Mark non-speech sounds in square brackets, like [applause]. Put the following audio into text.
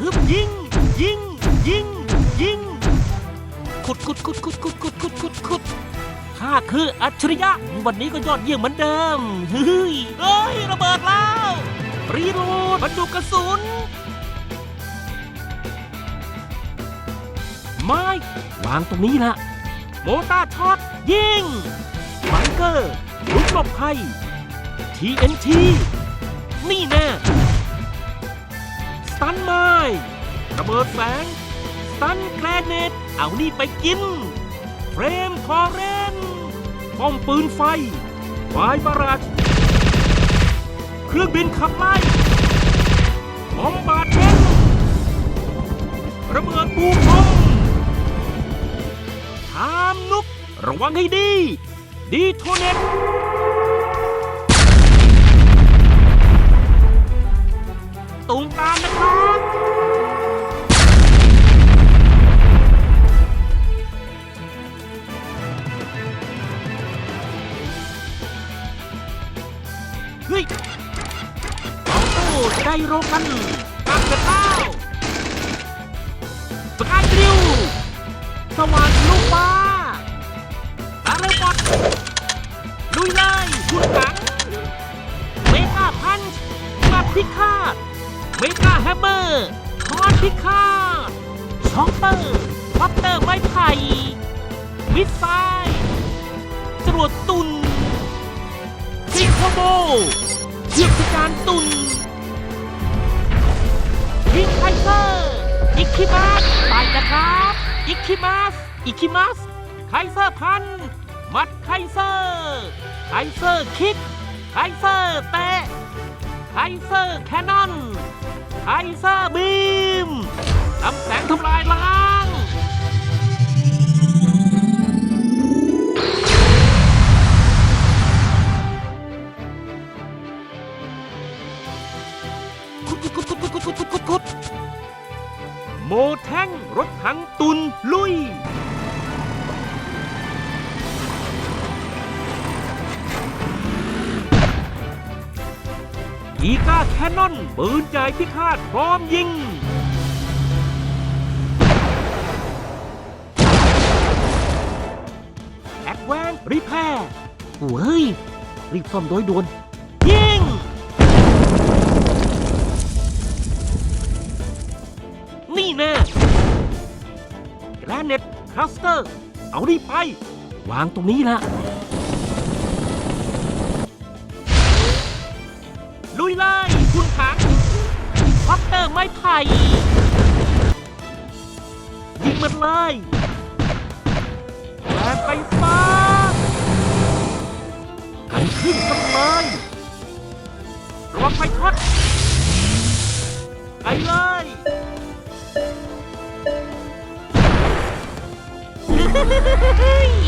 ฮึบยิง ยิง ยิง ยิง ขุดขุดขุดขุดขุดขุดขุดขุดขุดข้าคืออัจฉริยะ วันนี้ก็ยอดเยี่ยมเหมือนเดิม เฮ้ยเอ้ย ระเบิดแล้ว รีโหลดบรรจุกระสุน ไม้ วางตรงนี้ละโมตาช็อต ยิงบังเกอร์ลุกหลบภัย TNT นี่แน่ ระเบิดแสงสตันแกรเนตเอานี่ไปกิน เฟรมคอเรนป้อมปืนไฟไฟบาราชเครื่องบินขับไล่บอมบาดเมนต์ระเบิดปูพรมทามนุก ระวังให้ดี ดีโทเนต เฮ้ยเอาตู้จะได้โรกันกลับกันแล้วสกายกริวสว่านลูกป้าตาเรบอดลุยเลยคุณถังเมกาพันช์มาพิฆาตเมกาแฮมเมอร์คอนพิฆาตช็อปเปอร์พัตเตอร์ไม้ไผ่มิสไซล์จรวดตุน โบเชือกพิการตุนยิงไคเซอร์อิคิมัสไปนะครับอิคิมัสอิคิมัสไคเซอร์พันมัดไคเซอร์ไคเซอร์คิกไคเซอร์เตะไคเซอร์แคนนอนไคเซอร์บีม ขุดโมแท่งรถถังตุนลุย อีกาแคนนอนปืนใหญ่พิฆาตพร้อมยิง แอดแวนรีแพร์โอ้ย รีบซ่อมโดยด่วน แกรเน็ตคลัสเตอร์เอานี่ไป วางตรงนี้ละลุยเลยคุณถังพัตเตอร์ไม้ไผ่ยิงมันเลยแรงไฟฟ้ากันขึ้นกันเลยระวังไฟช็อตไปเลย yeah. [laughs]